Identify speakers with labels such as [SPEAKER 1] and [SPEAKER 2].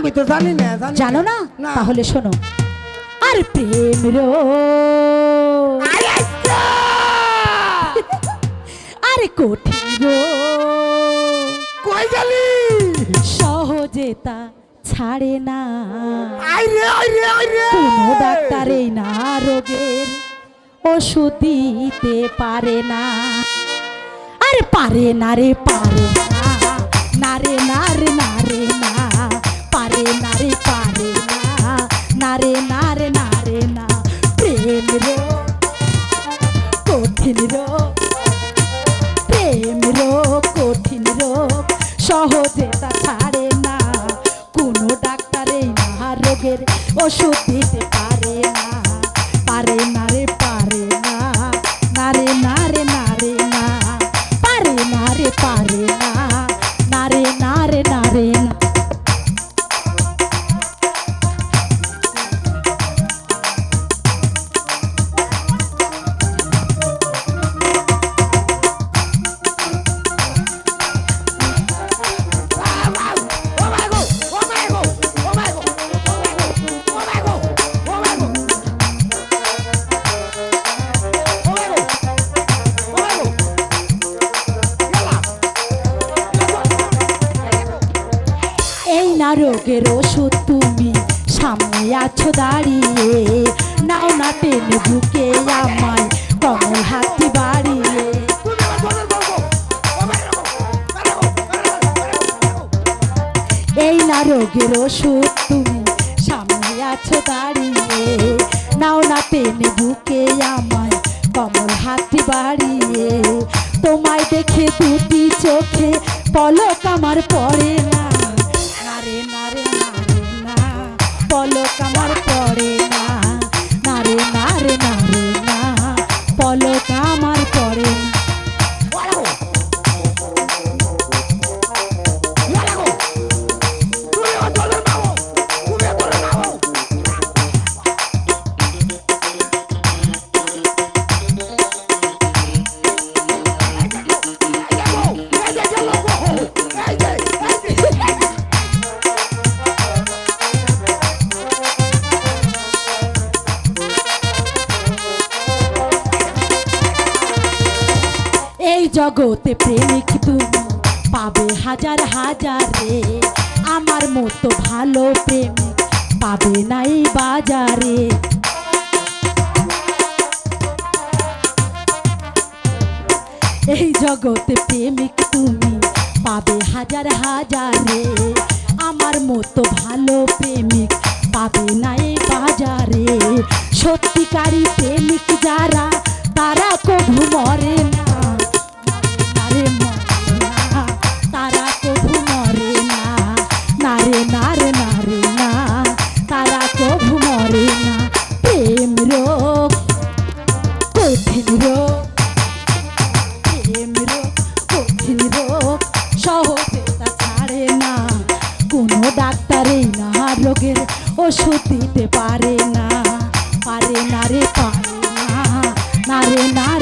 [SPEAKER 1] আমি তো জানি না জানো
[SPEAKER 2] না। তাহলে শোনো। আর প্রেম রো।
[SPEAKER 1] আরে আচ্ছা!
[SPEAKER 2] কঠিন
[SPEAKER 1] কই গেলি?
[SPEAKER 2] সহজে তা ছাড়ে না।
[SPEAKER 1] আই রে আই রে আই রে
[SPEAKER 2] কোনো ডাক্তার এই না রোগের ওষুধ দিতে পারে না। আরে পারে না রে পারে না। রোগের ওষুধ তুমি সামনে আছো দাঁড়িয়ে। নাও না টেনে বুকে আমায়, কমল হাতি বাড়িয়ে। এই না রোগের ওষুধ তুমি সামনে আছো দাঁড়িয়ে। নাও না টেনে বুকে আমায়, কমল হাতি বাড়িয়ে। তোমায় দেখে দুটি চোখে পলক আমার পড়ে না। জগতে প্রেমিক তুমি, পাবে হাজার হাজারে আমার মতো ভালো প্রেমিক পাবে নাই বাজারে। এই জগতে প্রেমিক তুমি, পাবে হাজার হাজারে আমার মতো ভালো প্রেমিক পাবে নাই বাজারে। সত্যিকারী প্রেমিক যারা, তারা কভু মরে। দিতে পারে না পারে না রে পারে না না রে না